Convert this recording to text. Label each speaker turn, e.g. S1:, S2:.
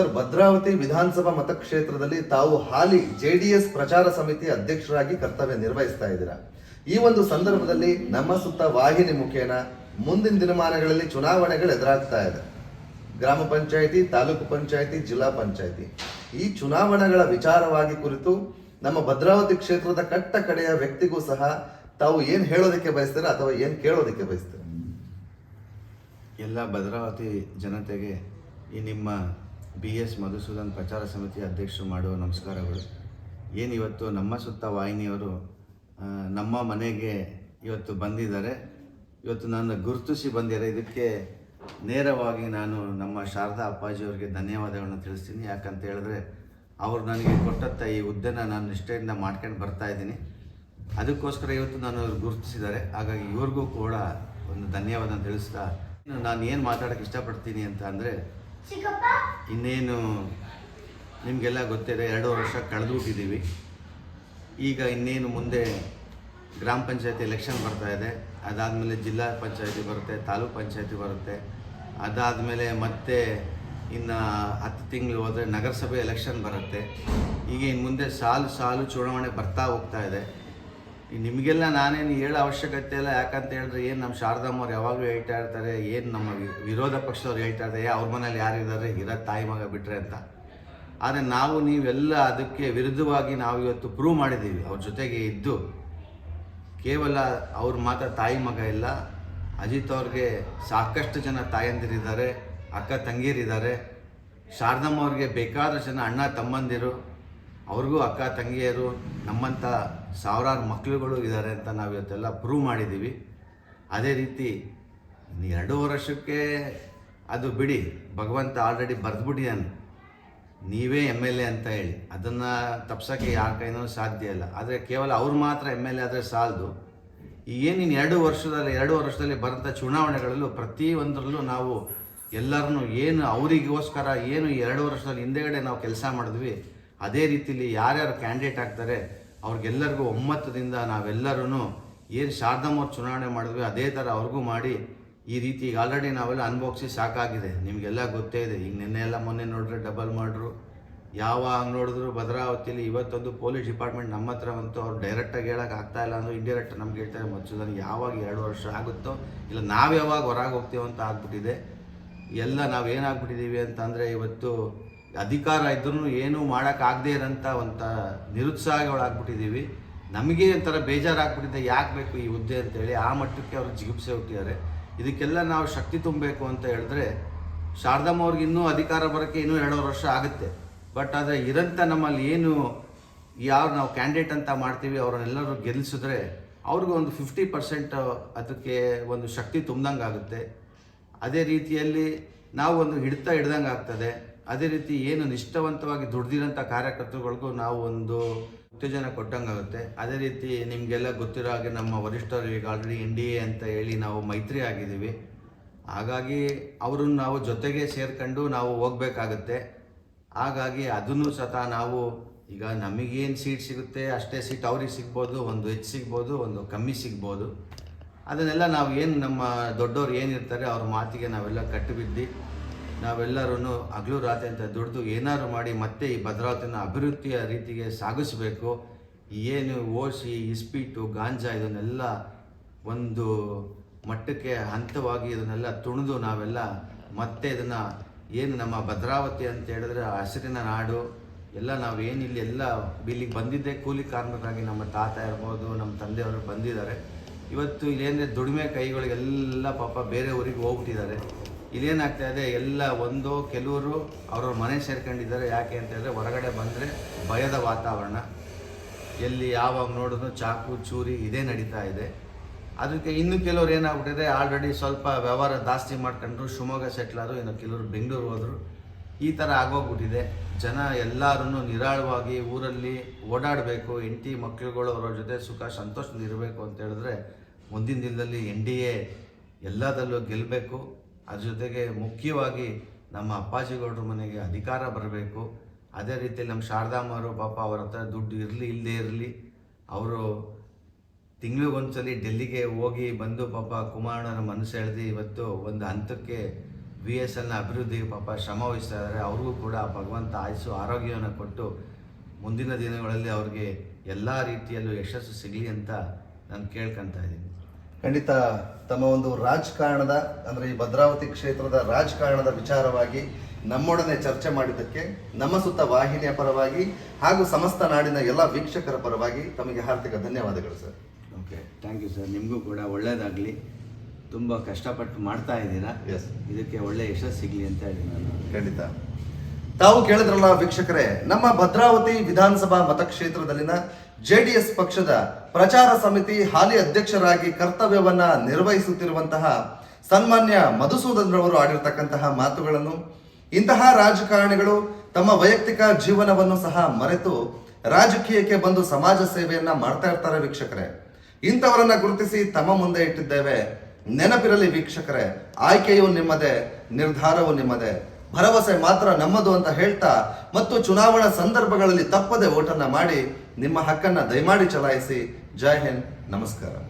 S1: Sir, Bhadravati ವಿಧಾನಸಭಾ ಮತಕ್ಷೇತ್ರದಲ್ಲಿ ತಾವು ಹಾಲಿ JDS ಪ್ರಚಾರ ಸಮಿತಿ ಅಧ್ಯಕ್ಷರಾಗಿ ಕರ್ತವ್ಯ ನಿರ್ವಹಿಸ್ತಾ ಇದ್ದೀರಾ? ಈ ಒಂದು ಸಂದರ್ಭದಲ್ಲಿ ನಮ್ಮ ಸುತ್ತ ವಾಹಿನಿ ಮುಖೇನ ಮುಂದಿನ ದಿನಮಾನಗಳಲ್ಲಿ ಚುನಾವಣೆಗಳು ಎದುರಾಗ್ತಾ ಇದೆ. ಗ್ರಾಮ ಪಂಚಾಯಿತಿ, ತಾಲೂಕು ಪಂಚಾಯಿತಿ, ಜಿಲ್ಲಾ ಪಂಚಾಯಿತಿ. ಈ ಚುನಾವಣೆಗಳ ವಿಚಾರವಾಗಿ ಕುರಿತು ನಮ್ಮ ಭದ್ರಾವತಿ ಕ್ಷೇತ್ರದ ಕಟ್ಟ ಕಡೆಯ ವ್ಯಕ್ತಿಗೂ ಸಹ ತಾವು ಏನ್ ಹೇಳೋದಕ್ಕೆ ಬಯಸ್ತೀರಾ ಅಥವಾ ಏನ್ ಕೇಳೋದಕ್ಕೆ ಬಯಸ್ತೀರ?
S2: ಎಲ್ಲ ಭದ್ರಾವತಿ ಜನತೆಗೆ ಈ ನಿಮ್ಮ ಬಿ ಎಸ್ ಮಧುಸೂದನ್ ಪ್ರಚಾರ ಸಮಿತಿ ಅಧ್ಯಕ್ಷರು ಮಾಡುವ ನಮಸ್ಕಾರಗಳು. ಏನಿವತ್ತು ನಮ್ಮ ಸುತ್ತ ವಾಹಿನಿಯವರು ನಮ್ಮ ಮನೆಗೆ ಇವತ್ತು ಬಂದಿದ್ದಾರೆ. ಇವತ್ತು ನಾನು ಗುರುತಿಸಿ ಬಂದಿದ್ದಾರೆ. ಇದಕ್ಕೆ ನೇರವಾಗಿ ನಾನು ನಮ್ಮ ಶಾರದಾ ಅಪ್ಪಾಜಿಯವರಿಗೆ ಧನ್ಯವಾದಗಳನ್ನು ತಿಳಿಸ್ತೀನಿ. ಯಾಕಂತ ಹೇಳಿದ್ರೆ, ಅವರು ನನಗೆ ಕೊಟ್ಟಂಥ ಈ ಹುದ್ದೆನ ನಾನು ನಿಷ್ಠೆಯಿಂದ ಮಾಡ್ಕೊಂಡು ಬರ್ತಾ ಇದ್ದೀನಿ. ಅದಕ್ಕೋಸ್ಕರ ಇವತ್ತು ನಾನು ಗುರುತಿಸಿದ್ದಾರೆ. ಹಾಗಾಗಿ ಇವ್ರಿಗೂ ಕೂಡ ಒಂದು ಧನ್ಯವಾದ ತಿಳಿಸ್ತಾ ನಾನು ಏನು ಮಾತಾಡೋಕ್ಕೆ ಇಷ್ಟಪಡ್ತೀನಿ ಅಂತ ಅಂದರೆ ಇನ್ನೇನು ನಿಮಗೆಲ್ಲ ಗೊತ್ತಿದೆ, ಎರಡು ವರ್ಷ ಕಳೆದುಬಿಟ್ಟಿದ್ದೀವಿ. ಈಗ ಇನ್ನೇನು ಮುಂದೆ ಗ್ರಾಮ ಪಂಚಾಯತಿ ಎಲೆಕ್ಷನ್ ಬರ್ತಾ ಇದೆ. ಅದಾದಮೇಲೆ ಜಿಲ್ಲಾ ಪಂಚಾಯತಿ ಬರುತ್ತೆ, ತಾಲೂಕ್ ಪಂಚಾಯತಿ ಬರುತ್ತೆ. ಅದಾದಮೇಲೆ ಮತ್ತೆ ಇನ್ನು ಹತ್ತು ತಿಂಗಳು ಹೋದರೆ ನಗರಸಭೆ ಎಲೆಕ್ಷನ್ ಬರುತ್ತೆ. ಈಗ ಇನ್ನು ಮುಂದೆ ಸಾಲು ಸಾಲು ಚುನಾವಣೆ ಬರ್ತಾ ಹೋಗ್ತಾ ಇದೆ. ನಿಮಗೆಲ್ಲ ನಾನೇನು ಹೇಳೋ ಅವಶ್ಯಕತೆ ಇಲ್ಲ. ಯಾಕಂತ ಹೇಳಿದ್ರೆ ಏನು ನಮ್ಮ ಶಾರದಮ್ಮವ್ರು ಯಾವಾಗಲೂ ಹೇಳ್ತಾ ಇರ್ತಾರೆ ಏನು ನಮ್ಮ ವಿರೋಧ ಪಕ್ಷದವ್ರು ಹೇಳ್ತಾ ಇರ್ತಾರೆ "ಏ, ಅವ್ರ ಮನೇಲಿ ಯಾರಿದ್ದಾರೆ ಇರೋ ತಾಯಿ ಮಗ ಬಿಟ್ಟರೆ ಅಂತ. ಆದರೆ ನಾವು ನೀವೆಲ್ಲ ಅದಕ್ಕೆ ವಿರುದ್ಧವಾಗಿ ನಾವು ಇವತ್ತು ಪ್ರೂವ್ ಮಾಡಿದ್ದೀವಿ. ಅವ್ರ ಜೊತೆಗೆ ಇದ್ದು ಕೇವಲ ಅವ್ರ ಮಾತ್ರ ತಾಯಿ ಮಗ ಇಲ್ಲ. ಅಜಿತ್ ಅವ್ರಿಗೆ ಸಾಕಷ್ಟು ಜನ ತಾಯಂದಿರಿದ್ದಾರೆ ಅಕ್ಕ ತಂಗಿಯರಿದ್ದಾರೆ ಶಾರದಮ್ಮ ಅವ್ರಿಗೆ ಬೇಕಾದಷ್ಟು ಜನ ಅಣ್ಣ ತಮ್ಮಂದಿರು. ಅವ್ರಿಗೂ ಅಕ್ಕ, ತಂಗಿಯರು ನಮ್ಮಂಥ ಸಾವಿರಾರು ಮಕ್ಕಳುಗಳು ಇದ್ದಾರೆ ಅಂತ ನಾವು ಇವತ್ತೆಲ್ಲ ಪ್ರೂವ್ ಮಾಡಿದ್ದೀವಿ. ಅದೇ ರೀತಿ ಎರಡು ವರ್ಷಕ್ಕೆ ಅದು ಬಿಡಿ, ಭಗವಂತ ಆಲ್ರೆಡಿ ಬರೆದ್ಬಿಟ್ಟಿದ್ದಾನೆ ನೀವೇ ಎಂ ಎಲ್ ಎ ಅಂತ ಹೇಳಿ. ಅದನ್ನು ತಪ್ಸೋಕ್ಕೆ ಯಾರ ಕೈನೂ ಸಾಧ್ಯ ಇಲ್ಲ. ಆದರೆ ಕೇವಲ ಅವ್ರು ಮಾತ್ರ ಎಂ ಎಲ್ ಎ ಆದರೆ ಸಾಲದು. ಏನಿನ್ನು ಎರಡು ವರ್ಷದಲ್ಲಿ ಎರಡು ವರ್ಷದಲ್ಲಿ ಬರೋಂಥ ಚುನಾವಣೆಗಳಲ್ಲೂ ಪ್ರತಿಯೊಂದರಲ್ಲೂ ನಾವು ಎಲ್ಲರನ್ನೂ ಏನು ಅವರಿಗೋಸ್ಕರ, ಏನು ಎರಡು ವರ್ಷದಲ್ಲಿ ಹಿಂದೆಗಡೆ ನಾವು ಕೆಲಸ ಮಾಡಿದ್ವಿ ಅದೇ ರೀತಿಲಿ ಯಾರ್ಯಾರು ಕ್ಯಾಂಡಿಡೇಟ್ ಆಗ್ತಾರೆ, ಅವ್ರಿಗೆಲ್ಲರಿಗೂ ಒಮ್ಮತದಿಂದ ನಾವೆಲ್ಲರೂ ಏನು ಶಾರದಮ್ಮವ್ರು ಚುನಾವಣೆ ಮಾಡಿದ್ವಿ ಅದೇ ಥರ ಅವ್ರಿಗೂ ಮಾಡಿ ಈ ರೀತಿ ಈಗ ಆಲ್ರೆಡಿ ನಾವೆಲ್ಲ ಅನ್ಬಾಕ್ಸಿ ಸಾಕಾಗಿದೆ. ನಿಮಗೆಲ್ಲ ಗೊತ್ತೇ ಇದೆ, ಈಗ ನಿನ್ನೆ ಎಲ್ಲ ಮೊನ್ನೆ ನೋಡಿದ್ರೆ ಡಬಲ್ ಮಾಡ್ರು ಹಂಗೆ ನೋಡಿದ್ರು ಭದ್ರಾವತಿಯಲ್ಲಿ ಇವತ್ತೊಂದು ಪೊಲೀಸ್ ಡಿಪಾರ್ಟ್ಮೆಂಟ್ ನಮ್ಮ ಹತ್ರ ಬಂತು, ಅವ್ರು ಡೈರೆಕ್ಟಾಗಿ ಹೇಳೋಕೆ ಆಗ್ತಾ ಇಲ್ಲ ಅಂದ್ರೆ ಇಂಡೈರೆಕ್ಟ್ ನಮ್ಗೆ ಹೇಳ್ತಾರೆ ಮಚ್ಚುದನ್ ಯಾವಾಗ ಎರಡು ವರ್ಷ ಆಗುತ್ತೋ ಇಲ್ಲ, ನಾವು ಯಾವಾಗ ಹೊರಗೆ ಹೋಗ್ತೀವೋ ಅಂತ ಆಗ್ಬಿಟ್ಟಿದೆ. ಎಲ್ಲ ನಾವು ಏನಾಗ್ಬಿಟ್ಟಿದ್ದೀವಿ ಅಂತಂದರೆ ಇವತ್ತು ಅಧಿಕಾರ ಇದ್ರೂ ಏನೂ ಮಾಡೋಕ್ಕಾಗದೇ ಇರೋಂಥ ಒಂಥ ನಿರುತ್ಸಾಹಗಳಾಗ್ಬಿಟ್ಟಿದ್ದೀವಿ ನಮಗೆ ಒಂಥರ ಬೇಜಾರಾಗ್ಬಿಟ್ಟಿದೆ ಯಾಕೆ ಬೇಕು ಈ ಹುದ್ದೆ ಅಂತೇಳಿ. ಆ ಮಟ್ಟಕ್ಕೆ ಅವರು ಜಿಗುಪ್ಸೆ ಹುಟ್ಟಿದ್ದಾರೆ. ಇದಕ್ಕೆಲ್ಲ ನಾವು ಶಕ್ತಿ ತುಂಬಬೇಕು ಅಂತ ಹೇಳಿದ್ರೆ, ಶಾರದಮ್ಮ ಅವ್ರಿಗೆ ಇನ್ನೂ ಅಧಿಕಾರ ಬರೋಕ್ಕೆ ಇನ್ನೂ ಎರಡೂವರೆ ವರ್ಷ ಆಗುತ್ತೆ. ಬಟ್ ಆದರೆ ಇರೋಂಥ ನಮ್ಮಲ್ಲಿ ಏನು ಯಾರು ನಾವು ಕ್ಯಾಂಡಿಡೇಟ್ ಅಂತ ಮಾಡ್ತೀವಿ, ಅವರನ್ನೆಲ್ಲರೂ ಗೆಲ್ಲಿಸಿದ್ರೆ ಅವ್ರಿಗೂ ಒಂದು ಫಿಫ್ಟಿ ಪರ್ಸೆಂಟ್ ಅದಕ್ಕೆ ಒಂದು ಶಕ್ತಿ ತುಂಬ್ದಂಗೆ ಆಗುತ್ತೆ ಅದೇ ರೀತಿಯಲ್ಲಿ ನಾವು ಒಂದು ಹಿಡಿತ ಹಿಡ್ದಂಗೆ ಆಗ್ತದೆ ಅದೇ ರೀತಿ ಏನು ನಿಷ್ಠಾವಂತವಾಗಿ ದುಡ್ದಿರೋಂಥ ಕಾರ್ಯಕರ್ತರುಗಳಿಗೂ ನಾವು ಒಂದು ಉತ್ತೇಜನ ಕೊಟ್ಟಂಗಾಗುತ್ತೆ. ಅದೇ ರೀತಿ ನಿಮಗೆಲ್ಲ ಗೊತ್ತಿರೋ ಹಾಗೆ ನಮ್ಮ ವರಿಷ್ಠರು ಈಗ ಆಲ್ರೆಡಿ ಎನ್ ಡಿ ಎ ಅಂತ ಹೇಳಿ ನಾವು ಮೈತ್ರಿ ಆಗಿದ್ದೀವಿ. ಹಾಗಾಗಿ ಅವರನ್ನು ನಾವು ಜೊತೆಗೆ ಸೇರ್ಕೊಂಡು ನಾವು ಹೋಗ್ಬೇಕಾಗತ್ತೆ. ಹಾಗಾಗಿ ಅದನ್ನು ಸತ ನಾವು ಈಗ ನಮಗೇನು ಸೀಟ್ ಸಿಗುತ್ತೆ ಅಷ್ಟೇ ಸೀಟ್ ಅವ್ರಿಗೆ ಸಿಗ್ಬೋದು, ಒಂದು ಹೆಚ್ಚು ಸಿಗ್ಬೋದು, ಒಂದು ಕಮ್ಮಿ ಸಿಗ್ಬೋದು. ಅದನ್ನೆಲ್ಲ ನಾವು ಏನು ನಮ್ಮ ದೊಡ್ಡವ್ರು ಏನಿರ್ತಾರೆ ಅವ್ರ ಮಾತಿಗೆ ನಾವೆಲ್ಲ ಕಟ್ಟು ಬಿದ್ದು ನಾವೆಲ್ಲರೂ ಹಗಲು ರಾತ್ರಿ ಅಂತ ದುಡಿದು ಏನಾದ್ರು ಮಾಡಿ ಮತ್ತೆ ಈ ಭದ್ರಾವತಿನ ಅಭಿವೃದ್ಧಿಯ ರೀತಿಗೆ ಸಾಗಿಸಬೇಕು. ಏನು ಓಸಿ, ಇಸ್ಪೀಟು, ಗಾಂಜಾ ಇದನ್ನೆಲ್ಲ ಒಂದು ಮಟ್ಟಕ್ಕೆ ಹಂತವಾಗಿ ಇದನ್ನೆಲ್ಲ ತುಣಿದು ನಾವೆಲ್ಲ ಮತ್ತೆ ಇದನ್ನು ಏನು ನಮ್ಮ ಭದ್ರಾವತಿ ಅಂತ ಹೇಳಿದ್ರೆ ಹಸಿರಿನ ನಾಡು. ಎಲ್ಲ ನಾವು ಏನಿಲ್ಲಿ ಎಲ್ಲ ಇಲ್ಲಿಗೆ ಬಂದಿದ್ದೇ ಕೂಲಿ ಕಾರ್ಮಿಕರಾಗಿ ನಮ್ಮ ತಾತ ಇರ್ಬೋದು, ನಮ್ಮ ತಂದೆಯವರು ಬಂದಿದ್ದಾರೆ. ಇವತ್ತು ಇಲ್ಲೇಂದ್ರೆ ದುಡಿಮೆ ಕೈಗಳಿಗೆಲ್ಲ ಪಾಪ ಬೇರೆ ಊರಿಗೆ ಹೋಗ್ಬಿಟ್ಟಿದ್ದಾರೆ. ಇಲ್ಲೇನಾಗ್ತಾ ಇದೆ, ಎಲ್ಲ ಒಂದು ಕೆಲವರು ಅವ್ರವ್ರ ಮನೆ ಸೇರ್ಕೊಂಡಿದ್ದಾರೆ. ಯಾಕೆ ಅಂತ ಹೇಳಿದ್ರೆ, ಹೊರಗಡೆ ಬಂದರೆ ಭಯದ ವಾತಾವರಣ. ಎಲ್ಲಿ ಯಾವಾಗ ನೋಡಿದ್ರು ಚಾಕು, ಚೂರಿ ಇದೇ ನಡೀತಾ ಇದೆ. ಅದಕ್ಕೆ ಇನ್ನು ಕೆಲವ್ರು ಏನಾಗ್ಬಿಟ್ಟಿದೆ ಆಲ್ರೆಡಿ ಸ್ವಲ್ಪ ವ್ಯವಹಾರ ಜಾಸ್ತಿ ಮಾಡ್ಕೊಂಡ್ರು, ಶಿವಮೊಗ್ಗ ಸೆಟ್ಲ್ ಆದರು, ಇನ್ನು ಕೆಲವರು ಬೆಂಗಳೂರು ಹೋದರು. ಈ ಥರ ಆಗೋಗ್ಬಿಟ್ಟಿದೆ. ಜನ ಎಲ್ಲರೂ ನಿರಾಳವಾಗಿ ಊರಲ್ಲಿ ಓಡಾಡಬೇಕು. ಹೆಂಡತಿ ಮಕ್ಕಳುಗಳು ಅವರ ಜೊತೆ ಸುಖ, ಸಂತೋಷದಿಂದ ಇರಬೇಕು ಅಂತ ಹೇಳಿದ್ರೆ, ಮುಂದಿನ ದಿನದಲ್ಲಿ ಎನ್ ಡಿ ಎ ಎಲ್ಲದರಲ್ಲೂ ಗೆಲ್ಲಬೇಕು ಅದ್ರ ಜೊತೆಗೆ ಮುಖ್ಯವಾಗಿ ನಮ್ಮ ಅಪ್ಪಾಜಿಗೌಡ್ರ ಮನೆಗೆ ಅಧಿಕಾರ ಬರಬೇಕು. ಅದೇ ರೀತಿ ನಮ್ಮ ಶಾರದಾಮ್ಮವರು ಪಾಪ ಅವ್ರ ಹತ್ರ ದುಡ್ಡು ಇರಲಿ ಇಲ್ಲದೆ ಇರಲಿ, ಅವರು ತಿಂಗಳಿಗೊಂದ್ಸಲಿ ಡೆಲ್ಲಿಗೆ ಹೋಗಿ ಬಂದು ಪಾಪ ಕುಮಾರಣ್ಣನ ಮನಸ್ಸು ಎಳೆದು ಇವತ್ತು ಒಂದು ಹಂತಕ್ಕೆ ವಿ ಎಸ್ ಎಲ್ನ ಅಭಿವೃದ್ಧಿಗೆ ಪಾಪ ಶ್ರಮ ವಹಿಸ್ತಾ ಇದ್ದಾರೆ ಅವ್ರಿಗೂ ಕೂಡ ಭಗವಂತ ಆಯಸ್ಸು, ಆರೋಗ್ಯವನ್ನು ಕೊಟ್ಟು ಮುಂದಿನ ದಿನಗಳಲ್ಲಿ ಅವ್ರಿಗೆ ಎಲ್ಲ ರೀತಿಯಲ್ಲೂ ಯಶಸ್ಸು ಸಿಗಲಿ ಅಂತ ನಾನು ಕೇಳ್ಕೊತಾ ಇದ್ದೀನಿ.
S1: ಖಂಡಿತ ತಮ್ಮ ಒಂದು ರಾಜಕಾರಣದ ಅಂದರೆ ಈ ಭದ್ರಾವತಿ ಕ್ಷೇತ್ರದ ರಾಜಕಾರಣದ ವಿಚಾರವಾಗಿ ನಮ್ಮೊಡನೆ ಚರ್ಚೆ ಮಾಡಿದ್ದಕ್ಕೆ ನಮ್ಮ ಸುತ್ತ ವಾಹಿನಿಯ ಪರವಾಗಿ ಹಾಗೂ ಸಮಸ್ತ ನಾಡಿನ ಎಲ್ಲ ವೀಕ್ಷಕರ ಪರವಾಗಿ ತಮಗೆ ಹಾರ್ದಿಕ ಧನ್ಯವಾದಗಳು sir.
S2: Okay thank you sir. ನಿಮಗೂ ಕೂಡ ಒಳ್ಳೆಯದಾಗಲಿ ತುಂಬ ಕಷ್ಟಪಟ್ಟು ಮಾಡ್ತಾ ಇದ್ದೀರಾ.
S1: ಎಸ್
S2: ಇದಕ್ಕೆ ಒಳ್ಳೆ ಯಶಸ್ಸು ಸಿಗಲಿ ಅಂತ ಹೇಳಿ ನಾನು
S1: ಖಂಡಿತ. ತಾವು ಕೇಳಿದ್ರಲ್ಲ ವೀಕ್ಷಕರೇ ನಮ್ಮ ಭದ್ರಾವತಿ ವಿಧಾನಸಭಾ ಮತಕ್ಷೇತ್ರದಲ್ಲಿನ ಜೆಡಿಎಸ್ ಪಕ್ಷದ ಪ್ರಚಾರ ಸಮಿತಿ ಹಾಲಿ ಅಧ್ಯಕ್ಷರಾಗಿ ಕರ್ತವ್ಯವನ್ನ ನಿರ್ವಹಿಸುತ್ತಿರುವಂತಹ ಸನ್ಮಾನ್ಯ ಮಧುಸೂದನ್ ರವರು ಆಡಿರ್ತಕ್ಕಂತಹ ಮಾತುಗಳನ್ನು, ಇಂತಹ ರಾಜಕಾರಣಿಗಳು ತಮ್ಮ ವೈಯಕ್ತಿಕ ಜೀವನವನ್ನು ಸಹ ಮರೆತು ರಾಜಕೀಯಕ್ಕೆ ಬಂದು ಸಮಾಜ ಸೇವೆಯನ್ನ ಮಾಡ್ತಾ ಇರ್ತಾರೆ ವೀಕ್ಷಕರೇ. ಇಂಥವರನ್ನ ಗುರುತಿಸಿ ತಮ್ಮ ಮುಂದೆ ಇಟ್ಟಿದ್ದೇವೆ. ನೆನಪಿರಲಿ ವೀಕ್ಷಕರೇ, ಆಯ್ಕೆಯು ನಿಮ್ಮದೇ, ನಿರ್ಧಾರವು ನಿಮ್ಮದೇ. ಭರವಸೆ ಮಾತ್ರ ನಮ್ಮದು ಅಂತ ಹೇಳ್ತಾ ಮತ್ತು ಚುನಾವಣಾ ಸಂದರ್ಭಗಳಲ್ಲಿ ತಪ್ಪದೆ ಓಟನ್ನು ಮಾಡಿ ನಿಮ್ಮ ಹಕ್ಕನ್ನು ದಯಮಾಡಿ ಚಲಾಯಿಸಿ. ಜೈ ಹಿಂದ್. ನಮಸ್ಕಾರ.